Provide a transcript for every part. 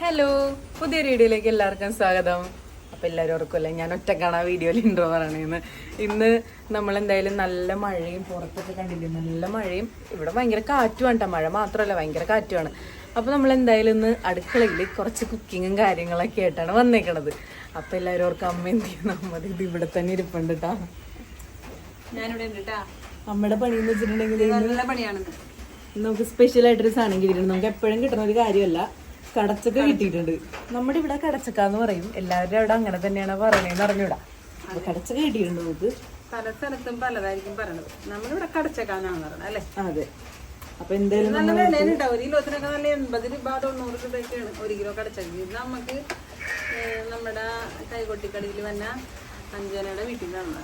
Hello പുതിയ വീഡിയോയിലേക്ക് എല്ലാവർക്കും സ്വാഗതം. അപ്പം എല്ലാവരും ഓർക്കുമല്ലേ ഞാൻ ഒറ്റക്കാണ് ആ വീഡിയോയിൽ ഇൻട്രോ പറയണേന്ന്. ഇന്ന് നമ്മൾ എന്തായാലും നല്ല മഴയും പുറത്തൊക്കെ കണ്ടില്ലേ? നല്ല മഴയും. ഇവിടെ ഭയങ്കര കാറ്റുമാണ് കേട്ടോ മഴ മാത്രമല്ല ഭയങ്കര കാറ്റുമാണ്. അപ്പോൾ നമ്മൾ എന്തായാലും ഇന്ന് അടുക്കളയിൽ കുറച്ച് കുക്കിങ്ങും കാര്യങ്ങളൊക്കെ ആയിട്ടാണ് വന്നേക്കണത്. അപ്പോൾ എല്ലാവരും ഓർക്കും അമ്മ എന്ത് ചെയ്യുന്ന? അമ്മ ഇത് ഇവിടെ തന്നെ ഇരിപ്പുണ്ട് കേട്ടോ ഞാനിവിടെ ഉണ്ട്. അമ്മയുടെ പണി എന്ന് വെച്ചിട്ടുണ്ടെങ്കിൽ നല്ല പണിയാണ്. നമുക്ക് സ്പെഷ്യൽ ആയിട്ടൊരു സാധനം കിട്ടിയിട്ടുണ്ട്. നമുക്ക് എപ്പോഴും കിട്ടുന്ന ഒരു കാര്യമല്ല. കടച്ചക്ക കിട്ടിയിട്ടുണ്ട്. നമ്മുടെ ഇവിടെ കടച്ചക്ക എന്ന് പറയും. എല്ലാവരും അവിടെ അങ്ങനെ തന്നെയാണ് പറയണേന്ന് അറിഞ്ഞൂടാ. അപ്പൊ കടച്ചക്ക കിട്ടിയിട്ടുണ്ട് നമുക്ക്. പല സ്ഥലത്തും പലതായിരിക്കും പറയണത്. നമ്മളിവിടെ കടച്ചക്കാന്നാണ് പറയണത് അല്ലേ? അതെ. അപ്പൊ എന്തായാലും നല്ല വിലയാണ് കേട്ടോ. ഒരു കിലോത്തിനൊക്കെ നല്ല എൺപത് രൂപ തൊണ്ണൂറ് രൂപയൊക്കെയാണ് ഒരു കിലോ കടച്ചക്ക. ഇത് നമുക്ക് നമ്മുടെ കൈകൊട്ടിക്കടയിൽ വന്ന അഞ്ജനയുടെ വീട്ടിൽ നിന്നാണ്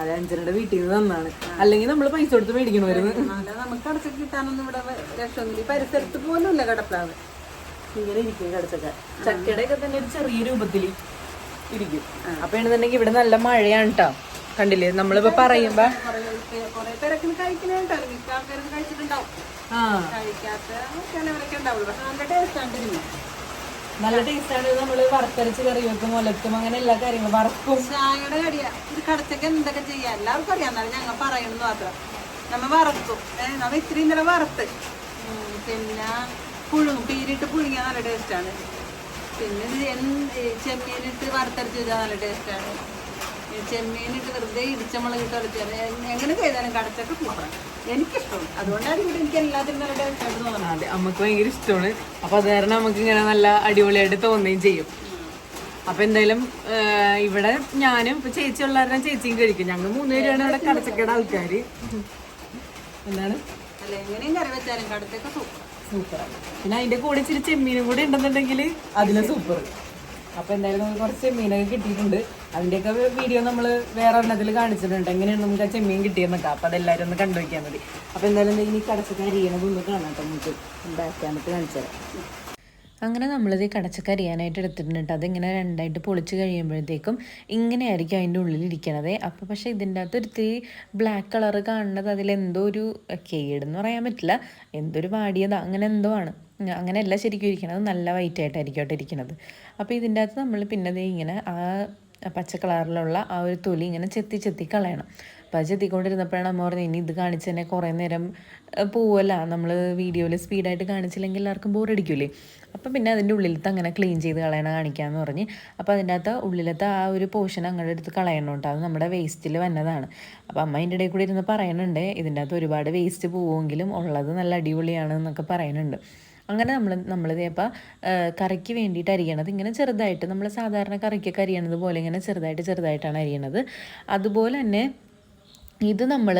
അതെ അഞ്ചരയുടെ വീട്ടിൽ നിന്ന് തന്നാണ് അല്ലെങ്കിൽ നമ്മൾ പൈസ കൊടുത്ത് മേടിക്കണമായിരുന്നു. നമുക്ക് അടച്ചു കിട്ടാനൊന്നും ഇവിടെ രക്ഷമൊന്നുമില്ല ഈ പരിസരത്ത് പോലും ഇല്ല കടപ്ലാവ് ഇങ്ങനെ ഇരിക്കും കടച്ചക്ക ചക്കയുടെ ഒക്കെ തന്നെ ഒരു ചെറിയ രൂപത്തിൽ ഇരിക്കും. അപ്പൊ എന്നുണ്ടെങ്കിൽ ഇവിടെ നല്ല മഴയാണ് കേട്ടോ കണ്ടില്ലേ? നമ്മളിപ്പോ പറയുമ്പോ നല്ല ടേസ്റ്റ് ആണ് നമ്മൾ വറുത്തരച്ച് കറി വെക്കും ഒലത്തും അങ്ങനെ എല്ലാ കാര്യങ്ങളും വറക്കും. ചായയുടെ കടിയ. ഇത് കടച്ചൊക്കെ എന്തൊക്കെ ചെയ്യാം? എല്ലാവർക്കും അറിയാം. എന്നാലും ഞങ്ങൾ പറയണെന്ന് മാത്രം. നമ്മൾ വറക്കും. ഏഹ് നമ്മ ഇത്തിരി ഇന്നലെ വറുത്ത്. പിന്നെ പുഴുങ്ങും. പീരിട്ട് പുഴുങ്ങിയാൽ നല്ല ടേസ്റ്റാണ് പിന്നെ ഇത് എന്ത് ചെമ്മീനിട്ട് വറുത്തരച്ച് വെച്ചാൽ നല്ല ടേസ്റ്റാണ് ചെമ്മീനിട്ട് വെറുതെ ഇടിച്ചമുളകിട്ട് കളിച്ചാൽ എങ്ങനെ ചെയ്താലും കടച്ചൊക്കെ കൂട്ടണം. എനിക്കിഷ്ടമാണ്. അതുകൊണ്ടാണ് ഇവിടെ എനിക്ക് എല്ലാത്തിനും നല്ല ടേസ്റ്റായിട്ട് തോന്നുന്നത് അതെ അമ്മയ്ക്ക് ഭയങ്കര ഇഷ്ടമാണ്. അപ്പൊ അത് കാരണം നമുക്ക് ഇങ്ങനെ നല്ല അടിപൊളിയായിട്ട് തോന്നുകയും ചെയ്യും. അപ്പൊ എന്തായാലും ഇവിടെ ഞാനും ഇപ്പൊ ചേച്ചി ഉള്ളവരുടെ ചേച്ചിയും കഴിക്കും. ഞങ്ങൾ മൂന്നുപേരാണ് ഇവിടെ കടച്ചക്കയുടെ ആൾക്കാര്. എന്താണ്? അല്ല എങ്ങനെയും കറി വെച്ചാലും കടച്ചൊക്കെ സൂപ്പർ സൂപ്പറാണ് പിന്നെ അതിന്റെ കൂടെ ഇച്ചിരി ചെമ്മീനും കൂടി ഉണ്ടെന്നുണ്ടെങ്കിൽ അതിന് സൂപ്പർ. അപ്പൊ എന്തായാലും നമുക്ക് കുറച്ച് ചെമ്മീനൊക്കെ കിട്ടിയിട്ടുണ്ട്. അതിന്റെയൊക്കെ വീഡിയോ നമ്മൾ വേറെ ഒരെണ്ണത്തിൽ കാണിച്ചിട്ടുണ്ട്. എങ്ങനെയാണ് നമുക്ക് ആ ചെമ്മീൻ കിട്ടിയെന്നൊക്കെ. അപ്പൊ അതെല്ലാവരും ഒന്ന് കണ്ടുവയ്ക്കാൻ മതി. അപ്പൊ എന്തായാലും ഇനി കടച്ചൊക്കെ അരിയണതൊന്ന് കാണാം കേട്ടോ നമുക്ക്. ക്യാമറ കാണിച്ചു തരാം അങ്ങനെ നമ്മളിത് കടച്ചക്ക അരിയാനായിട്ട് എടുത്തിട്ടുണ്ട് അതിങ്ങനെ രണ്ടായിട്ട് പൊളിച്ച് കഴിയുമ്പോഴത്തേക്കും ഇങ്ങനെയായിരിക്കും അതിന്റെ ഉള്ളിൽ ഇരിക്കണത് അപ്പോൾ പക്ഷേ ഇതിന്റെ അകത്ത് ഒരു ബ്ലാക്ക് കളർ കാണുന്നത് അതിലെന്തോ ഒരു കേടെന്ന് പറയാൻ പറ്റില്ല. എന്തോ ഒരു വാടിയതാ. അങ്ങനെ എന്തോ ആണ്. അങ്ങനെയല്ല ശരിക്കും ഇരിക്കണത്. നല്ല വൈറ്റ് ആയിട്ടായിരിക്കും കേട്ടോ ഇരിക്കണത്. അപ്പോൾ ഇതിന്റെ അകത്ത് നമ്മൾ പിന്നെ ഇങ്ങനെ ആ പച്ച കളറിലുള്ള ആ ഒരു തൊലി ഇങ്ങനെ ചെത്തി ചെത്തി കളയണം. അപ്പോൾ ചെത്തിക്കൊണ്ടിരുന്നപ്പോഴാണ് അമ്മ പറഞ്ഞത് ഇനി ഇത് കാണിച്ച് തന്നെ കുറേ നേരം പോവല്ല. നമ്മൾ വീഡിയോയിൽ സ്പീഡായിട്ട് കാണിച്ചില്ലെങ്കിൽ എല്ലാവർക്കും ബോറടിക്കൂലേ? അപ്പം പിന്നെ അതിന്റെ ഉള്ളിലത്തെ അങ്ങനെ ക്ലീൻ ചെയ്ത് കളയണ കാണിക്കാമെന്ന് പറഞ്ഞ്. അപ്പോൾ അതിന്റെ അകത്ത് ഉള്ളിലത്തെ ആ ഒരു പോർഷൻ അങ്ങോട്ട് എടുത്ത് കളയണം കേട്ടോ. അത് നമ്മുടെ വേസ്റ്റിൽ വന്നതാണ്. അപ്പോൾ അമ്മ അതിന്റെ ഇടയിൽ കൂടി ഇരുന്ന് പറയുന്നുണ്ട് ഇതിന്റെ അകത്ത് ഒരുപാട് വേസ്റ്റ് പോവുമെങ്കിലും ഉള്ളത് നല്ല അടിപൊളിയാണ് എന്നൊക്കെ പറയുന്നുണ്ട് അങ്ങനെ നമ്മൾ നമ്മളിത് ഇപ്പോൾ കറിക്ക് വേണ്ടിയിട്ട് അരിയണത് ഇങ്ങനെ ചെറുതായിട്ട് നമ്മൾ സാധാരണ കറിക്കൊക്കെ അരിയണത് പോലെ ഇങ്ങനെ ചെറുതായിട്ട് ചെറുതായിട്ടാണ് അരിയണത്. അതുപോലെ തന്നെ ഇത് നമ്മൾ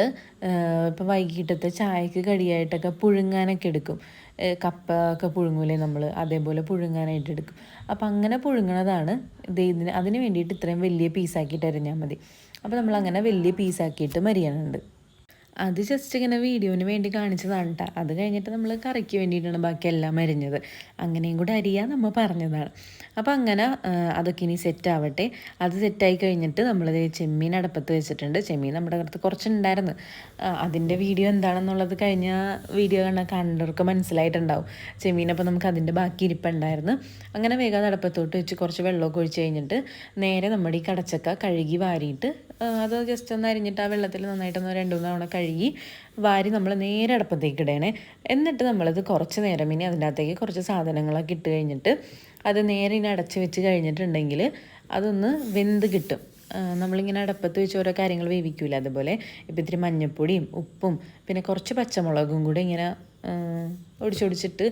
ഇപ്പോൾ വൈകിട്ടത്തെ ചായക്ക് കടിയായിട്ടൊക്കെ പുഴുങ്ങാനൊക്കെ എടുക്കും. കപ്പ ഒക്കെ പുഴുങ്ങൂലേ നമ്മൾ അതേപോലെ പുഴുങ്ങാനായിട്ട് എടുക്കും. അപ്പം അങ്ങനെ പുഴുങ്ങണതാണ്. ദൈവത്തിന് അതിന് വേണ്ടിയിട്ട് ഇത്രയും വലിയ പീസാക്കിയിട്ട് അരിഞ്ഞാൽ മതി. അപ്പോൾ നമ്മൾ അങ്ങനെ വലിയ പീസാക്കിയിട്ട് മരിയാനുണ്ട്. അത് ജസ്റ്റ് ഇങ്ങനെ വീഡിയോന് വേണ്ടി കാണിച്ചതാണ് കേട്ടോ അത് കഴിഞ്ഞിട്ട് നമ്മൾ കറിക്ക് വേണ്ടിയിട്ടാണ് ബാക്കി എല്ലാം അരിഞ്ഞത്. അങ്ങനെയും കൂടെ അരിയാൻ നമ്മൾ പറഞ്ഞതാണ്. അപ്പോൾ അങ്ങനെ അതൊക്കെ ഇനി സെറ്റാവട്ടെ അത് സെറ്റായി കഴിഞ്ഞിട്ട് നമ്മൾ ചെമ്മീൻ അടപ്പത്ത് വെച്ചിട്ടുണ്ട്. ചെമ്മീൻ നമ്മുടെ അടുത്ത് കുറച്ചുണ്ടായിരുന്നു. അതിന്റെ വീഡിയോ എന്താണെന്നുള്ളത് കഴിഞ്ഞ വീഡിയോ കണ്ട കണ്ടവർക്ക് മനസ്സിലായിട്ടുണ്ടാവും. ചെമ്മീൻ അപ്പോൾ നമുക്ക് അതിന്റെ ബാക്കി ഇരിപ്പുണ്ടായിരുന്നു. അങ്ങനെ വേഗം അടപ്പത്തോട്ട് വെച്ച് കുറച്ച് വെള്ളമൊക്കെ ഒഴിച്ച് കഴിഞ്ഞിട്ട് നേരെ നമ്മുടെ ഈ കടച്ചക്ക കഴുകി വാരിയിട്ട് അത് ജസ്റ്റ് ഒന്ന് അരിഞ്ഞിട്ട് ആ വെള്ളത്തിൽ നന്നായിട്ടൊന്ന് രണ്ട് മൂന്ന് തവണ കഴുകി വാരി നമ്മൾ നേരെ അടുപ്പത്തേക്ക് ഇടണേ. എന്നിട്ട് നമ്മളത് കുറച്ച് നേരം ഇനി അതിന്റെ അകത്തേക്ക് കുറച്ച് സാധനങ്ങളൊക്കെ ഇട്ട് കഴിഞ്ഞിട്ട് അത് നേരെ ഇനി അടച്ച് വെച്ച് കഴിഞ്ഞിട്ടുണ്ടെങ്കിൽ അതൊന്ന് വെന്ത് കിട്ടും. നമ്മളിങ്ങനെ അടുപ്പത്ത് വെച്ച് ഓരോ കാര്യങ്ങൾ വേവിക്കൂല അതുപോലെ. ഇപ്പം ഇത്തിരി മഞ്ഞൾപ്പൊടിയും ഉപ്പും പിന്നെ കുറച്ച് പച്ചമുളകും കൂടി ഇങ്ങനെ ഒടിച്ചൊടിച്ചിട്ട്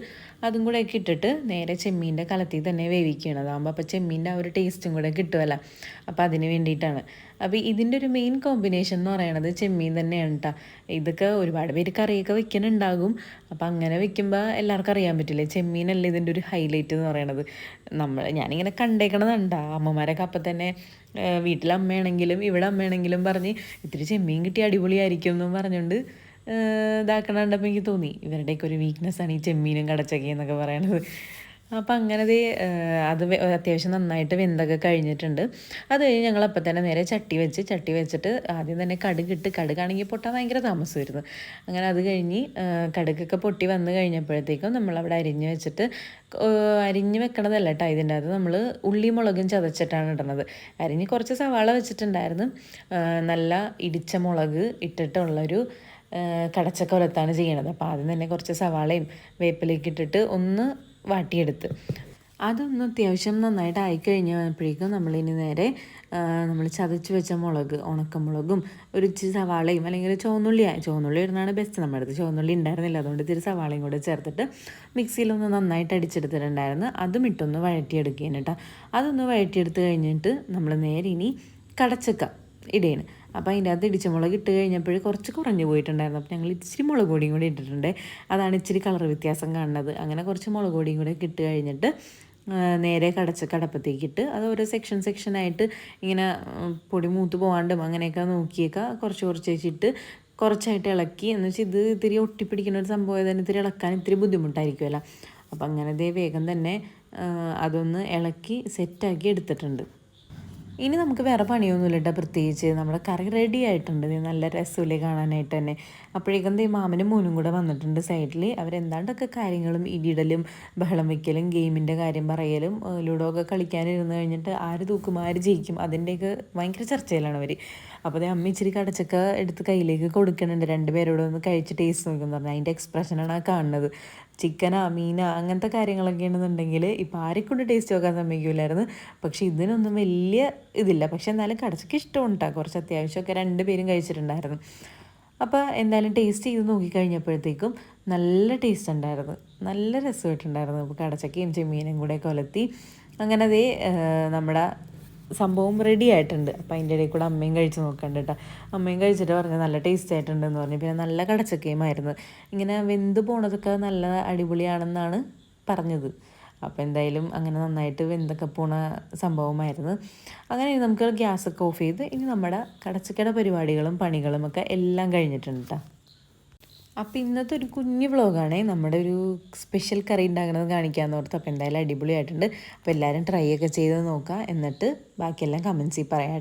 അതും കൂടെ ഒക്കെ ഇട്ടിട്ട് നേരെ ചെമ്മീന്റെ കലത്തിൽ തന്നെ വേവിക്കുകയാണ്. അതാകുമ്പോൾ അപ്പോൾ ചെമ്മീന്റെ ആ ഒരു ടേസ്റ്റും കൂടെ കിട്ടുമല്ലോ അപ്പോൾ അതിന് വേണ്ടിയിട്ടാണ്. അപ്പോൾ ഇതിന്റെ ഒരു മെയിൻ കോമ്പിനേഷൻ എന്ന് പറയണത് ചെമ്മീൻ തന്നെയാണ് കേട്ടോ ഇതൊക്കെ ഒരുപാട് പേര് കറിയൊക്കെ വെക്കുന്നുണ്ടാകും അപ്പോൾ അങ്ങനെ വെക്കുമ്പോൾ എല്ലാവർക്കും അറിയാൻ പറ്റില്ലേ? ചെമ്മീനല്ലേ ഇതിന്റെ ഒരു ഹൈലൈറ്റ് എന്ന് പറയണത്. നമ്മൾ ഞാനിങ്ങനെ കണ്ടേക്കണതുണ്ടാ അമ്മമാരൊക്കെ അപ്പം തന്നെ വീട്ടിലമ്മയാണെങ്കിലും ഇവിടെ അമ്മയാണെങ്കിലും പറഞ്ഞ് ഇത്തിരി ചെമ്മീൻ കിട്ടിയ അടിപൊളിയായിരിക്കും എന്നും പറഞ്ഞുകൊണ്ട് ഇതാക്കണ കണ്ടപ്പോൾ എനിക്ക് തോന്നി. ഇവരുടെയൊക്കെ ഒരു വീക്ക്നെസ്സാണ് ഈ ചെമ്മീനും കടച്ചക്കയും എന്നൊക്കെ പറയണത്. അപ്പം അങ്ങനെ അത് അത്യാവശ്യം നന്നായിട്ട് വെന്തൊക്കെ കഴിഞ്ഞിട്ടുണ്ട്. അത് കഴിഞ്ഞ് ഞങ്ങൾ അപ്പം തന്നെ നേരെ ചട്ടി വെച്ച് ചട്ടി വെച്ചിട്ട് ആദ്യം തന്നെ കടുകിട്ട് കടുകാണെങ്കിൽ പൊട്ടാൻ ഭയങ്കര താമസമായിരുന്നു. അങ്ങനെ അത് കഴിഞ്ഞ് കടുക്കൊക്കെ കടുകൊക്കെ പൊട്ടി വന്ന് കഴിഞ്ഞപ്പോഴത്തേക്കും നമ്മളവിടെ അരിഞ്ഞ് വെച്ചിട്ട് അരിഞ്ഞ് വെക്കണതല്ല കേട്ടോ ഇതിന്റെ അകത്ത്. നമ്മൾ ഉള്ളി മുളകും ചതച്ചിട്ടാണ് ഇടുന്നത് അരിഞ്ഞ് കുറച്ച് സവാള വെച്ചിട്ടുണ്ടായിരുന്നു. നല്ല ഇടിച്ച മുളക് ഇട്ടിട്ടുള്ളൊരു ആ, കടച്ചക്കൊലത്താണ് ചെയ്യണത്. അപ്പോൾ ആദ്യം തന്നെ കുറച്ച് സവാളയും വേപ്പിലേക്ക് ഇട്ടിട്ട് ഒന്ന് വാട്ടിയെടുത്ത്. അതൊന്ന് അത്യാവശ്യം നന്നായിട്ട് ആയിക്കഴിഞ്ഞപ്പോഴേക്കും നമ്മളിനി നേരെ നമ്മൾ ചതച്ച് വെച്ച മുളക് ഉണക്കമുളകും ഒരു ഇച്ചിരി സവാളയും അല്ലെങ്കിൽ ചുവന്നുള്ളി ചുവന്നുള്ളി ഇടുന്നതാണ് ബെസ്റ്റ് നമ്മുടെ അടുത്ത് ചുവന്നുള്ളി ഉണ്ടായിരുന്നില്ല. അതുകൊണ്ട് ഇത്തിരി സവാളയും കൂടെ ചേർത്തിട്ട് മിക്സിയിലൊന്ന് നന്നായിട്ട് അടിച്ചെടുത്തിട്ടുണ്ടായിരുന്നു. അതും ഇട്ടൊന്ന് വഴറ്റിയെടുക്കുകയാണ് കേട്ടോ അതൊന്ന് വഴറ്റിയെടുത്ത് കഴിഞ്ഞിട്ട് നമ്മൾ നേരെ ഇനി കടച്ചക്ക ഇടയാണ് അപ്പോൾ അതിന്റെ അകത്ത് ഇടിച്ച മുളക് ഇട്ട് കഴിഞ്ഞപ്പോൾ കുറച്ച് കുറഞ്ഞു പോയിട്ടുണ്ടായിരുന്നു. അപ്പോൾ ഞങ്ങൾ ഇച്ചിരി മുളക് പൊടിയും കൂടി ഇട്ടിട്ടുണ്ട്. അതാണ് ഇച്ചിരി കളർ വ്യത്യാസം കാണുന്നത്. അങ്ങനെ കുറച്ച് മുളക് പൊടിയും കൂടി ഇട്ട് കഴിഞ്ഞിട്ട് നേരെ കടച്ച കടപ്പത്തേക്ക് ഇട്ട് അത് ഓരോ സെക്ഷൻ സെക്ഷനായിട്ട് ഇങ്ങനെ പൊടി മൂത്ത് പോകാണ്ടും അങ്ങനെയൊക്കെ നോക്കിയൊക്കെ കുറച്ച് കുറച്ച് വെച്ചിട്ട് കുറച്ചായിട്ട് ഇളക്കി. എന്ന് വെച്ചാൽ ഇത് ഇത്തിരി ഒട്ടിപ്പിടിക്കുന്ന ഒരു സംഭവം തന്നെ ഇത്തിരി ഇളക്കാൻ ഇത്തിരി ബുദ്ധിമുട്ടായിരിക്കുമല്ലോ. അപ്പം അങ്ങനെ ദേ വേഗം തന്നെ അതൊന്ന് ഇളക്കി സെറ്റാക്കി എടുത്തിട്ടുണ്ട്. ഇനി നമുക്ക് വേറെ പണിയൊന്നുമില്ല കേട്ടോ പ്രത്യേകിച്ച്. നമ്മുടെ കറി റെഡി ആയിട്ടുണ്ട്. നല്ല രസമില്ലേ കാണാനായിട്ട് തന്നെ. അപ്പോഴേക്കും ഈ മാമനും മോനും കൂടെ വന്നിട്ടുണ്ട് സൈഡിൽ അവരെന്താണ്ടൊക്കെ കാര്യങ്ങളും ഇടിയിടലും ബഹളം വയ്ക്കലും ഗെയിമിന്റെ കാര്യം പറയലും ലുഡോ ഒക്കെ കളിക്കാനിരുന്ന് കഴിഞ്ഞിട്ട് ആര് തൂക്കും ആര് ജയിക്കും? അതിന്റെയൊക്കെ ഭയങ്കര ചർച്ചയിലാണ് അവർ അപ്പോൾ അമ്മ ഇച്ചിരി കടച്ചക്ക എടുത്ത് കയ്യിലേക്ക് കൊടുക്കുന്നുണ്ട് രണ്ടുപേരോട് ഒന്ന് കഴിച്ച് ടേസ്റ്റ് നോക്കുമെന്ന് പറഞ്ഞാൽ അതിന്റെ എക്സ്പ്രഷനാണ് ആ കാണുന്നത്. ചിക്കനാ മീനാ അങ്ങനത്തെ കാര്യങ്ങളൊക്കെ ആണെന്നുണ്ടെങ്കിൽ ഇപ്പോൾ ആരെക്കൊണ്ട് ടേസ്റ്റ് നോക്കാൻ സമ്മതിക്കില്ലായിരുന്നു പക്ഷെ ഇതിനൊന്നും വലിയ ഇതില്ല. പക്ഷെ എന്നാലും കടച്ചക്ക് ഇഷ്ടമുണ്ട് കേട്ടോ കുറച്ച് അത്യാവശ്യമൊക്കെ രണ്ട് പേരും കഴിച്ചിട്ടുണ്ടായിരുന്നു. അപ്പോൾ എന്തായാലും ടേസ്റ്റ് ചെയ്ത് നോക്കിക്കഴിഞ്ഞപ്പോഴത്തേക്കും നല്ല ടേസ്റ്റ് ഉണ്ടായിരുന്നു. നല്ല രസമായിട്ടുണ്ടായിരുന്നു. അപ്പോൾ കടച്ചക്കയും ചെമ്മീനും കൂടെ കൊലത്തി അങ്ങനെ അതേ നമ്മുടെ സംഭവം റെഡി ആയിട്ടുണ്ട്. അപ്പം അതിന്റെ ഇടയിൽ കൂടെ അമ്മയും കഴിച്ച് നോക്കണ്ട കേട്ടോ. അമ്മയും കഴിച്ചിട്ട് പറഞ്ഞു നല്ല ടേസ്റ്റ് ആയിട്ടുണ്ടെന്ന് പറഞ്ഞു. പിന്നെ നല്ല കടച്ചക്കയുമായിരുന്നു ഇങ്ങനെ വെന്ത് പോണതൊക്കെ നല്ല അടിപൊളിയാണെന്നാണ് പറഞ്ഞത്. അപ്പോൾ എന്തായാലും അങ്ങനെ നന്നായിട്ട് വെന്തൊക്കെ പോണ സംഭവമായിരുന്നു. അങ്ങനെ നമുക്ക് ഗ്യാസൊക്കെ ഓഫ് ചെയ്ത് ഇനി നമ്മുടെ കടച്ചക്കട പരിപാടികളും പണികളും ഒക്കെ എല്ലാം കഴിഞ്ഞിട്ടുണ്ട് കേട്ടോ അപ്പോൾ ഇന്നത്തെ ഒരു കുഞ്ഞു വ്ളോഗാണ് നമ്മുടെ ഒരു സ്പെഷ്യൽ കറി ഉണ്ടാക്കുന്നത് കാണിക്കാമെന്ന് ഓർത്ത് അപ്പോൾ എന്തായാലും അടിപൊളിയായിട്ടുണ്ട്. അപ്പോൾ എല്ലാവരും ട്രൈ ഒക്കെ ചെയ്ത് നോക്കുക എന്നിട്ട് ബാക്കിയെല്ലാം കമൻസിൽ പറയാം